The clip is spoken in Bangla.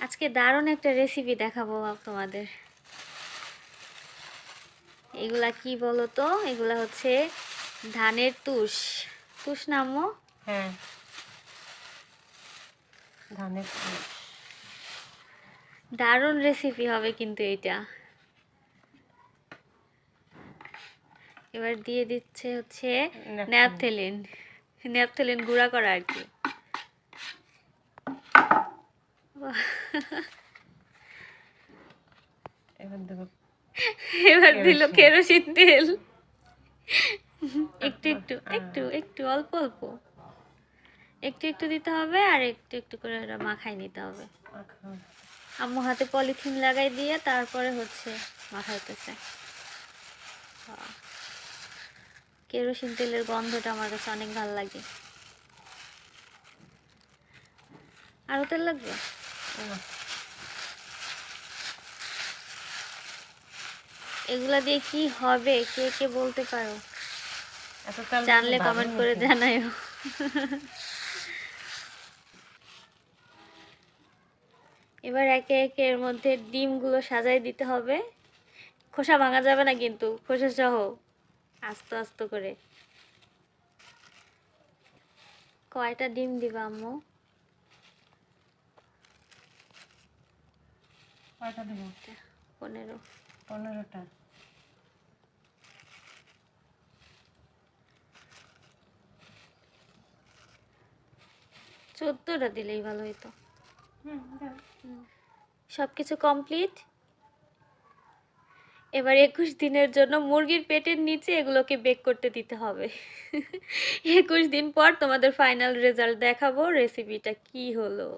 আজকে দারুণ একটা রেসিপি দেখাবো তোমাদের। এগুলা কি বলো তো এগুলা হচ্ছে ধানের তুষ। তুষ নামো হ্যাঁ। ধানের তুষ। দারুণ রেসিপি হবে কিন্তু এটা। এবার দিয়ে দিচ্ছে হচ্ছে ন্যাপথেলিন। ন্যাপথেলিন। ন্যাপথেলিন গুঁড়া করা আর কি। এবার এবার দিল কেরোসিন। তেল। একটু একটু একটু একটু অল্প অল্প। একটু একটু দিতে হবে আর একটু একটু করে ওটা মাখাই নিতে হবে। আম্মু হাতে পলিথিন লাগাই দিয়ে তারপরে হচ্ছে মাখাইতেছে। কেরোসিন তেলের গন্ধটা আমার কাছে অনেক ভালো লাগে। আরও তেল লাগবে? এগুলা দিয়ে কি হবে? কে কে বলতে পারো? জানলে কমেন্ট করে? জানাইও এবার একে একে এর মধ্যে ডিমগুলো সাজাই দিতে হবে। খোসা ভাঙা যাবে না কিন্তু খোসা সহ। আস্তে আস্তে করে। কয়টা ডিম দিবা আম্মু? কয়টা দেবো? পনেরো। পনেরোটা। চোদ্দোটা দিলেই ভালো হুম সব কিছু কমপ্লিট। এবার একুশ দিনের জন্য মুরগির পেটের নিচে এগুলোকে বেক করতে দিতে হবে। একুশ দিন পর তোমাদের ফাইনাল রেজাল্ট দেখাবো রেসিপিটা কি হলো।